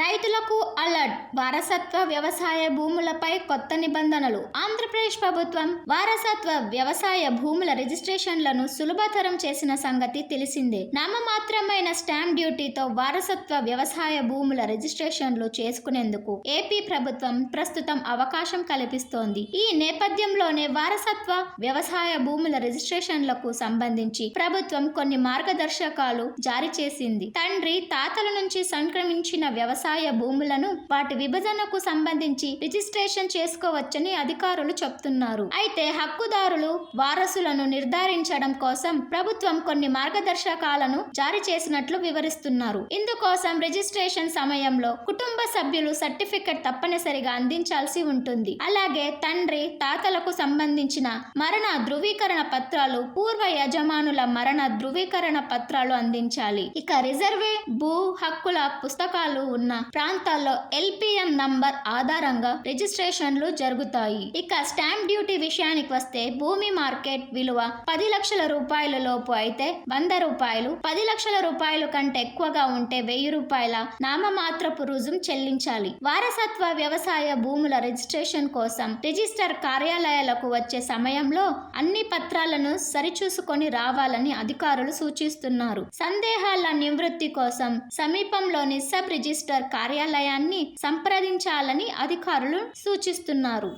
రైతులకు అలర్ట్. వారసత్వ వ్యవసాయ భూములపై కొత్త నిబంధనలు. ఆంధ్రప్రదేశ్ ప్రభుత్వం వారసత్వ వ్యవసాయ భూముల రిజిస్ట్రేషన్లను సులభతరం చేసిన సంగతి తెలిసిందే. నామమాత్రమైన స్టాంప్ డ్యూటీతో వారసత్వ వ్యవసాయ భూముల రిజిస్ట్రేషన్లు చేసుకునేందుకు ఏపీ ప్రభుత్వం ప్రస్తుతం అవకాశం కల్పిస్తోంది. ఈ నేపథ్యంలోనే వారసత్వ వ్యవసాయ భూముల రిజిస్ట్రేషన్లకు సంబంధించి ప్రభుత్వం కొన్ని మార్గదర్శకాలు జారీ చేసింది. తండ్రి తాతల నుంచి సంక్రమించిన వ్యవసాయ భూములను వాటి విభజనకు సంబంధించి రిజిస్ట్రేషన్ చేసుకోవచ్చని అధికారులు చెప్తున్నారు. అయితే హక్కుదారులు వారసులను నిర్ధారించడం కోసం ప్రభుత్వం కొన్ని మార్గదర్శకాలను జారీ చేసినట్లు వివరిస్తున్నారు. ఇందుకోసం రిజిస్ట్రేషన్ సమయంలో కుటుంబ సభ్యులు సర్టిఫికెట్ తప్పనిసరిగా అందించాల్సి ఉంటుంది. అలాగే తండ్రి తాతలకు సంబంధించిన మరణ ధృవీకరణ పత్రాలు పూర్వ యజమానుల మరణ ధృవీకరణ పత్రాలు అందించాలి. ఇక రిజర్వే భూ హక్కుల పుస్తకాలు ఉన్న ప్రాంతాల్లో ఎల్పిఎం నంబర్ ఆధారంగా రిజిస్ట్రేషన్లు జరుగుతాయి. ఇక స్టాంప్ డ్యూటీ విషయానికి వస్తే భూమి మార్కెట్ విలువ పది లక్షల రూపాయల లోపు అయితే వంద రూపాయలు పది లక్షల రూపాయలు కంటే ఎక్కువగా ఉంటే వెయ్యి రూపాయల నామమాత్రపు రుజుం చెల్లించాలి. వారసత్వ వ్యవసాయ భూముల రిజిస్ట్రేషన్ కోసం రిజిస్టర్ కార్యాలయాలకు వచ్చే సమయంలో అన్ని పత్రాలను సరిచూసుకొని రావాలని అధికారులు సూచిస్తున్నారు. సందేహాల నివృత్తి కోసం సమీపంలోని సబ్ రిజిస్టర్ కార్యాలయాన్ని సంప్రదించాలని అధికారులు సూచిస్తున్నారు.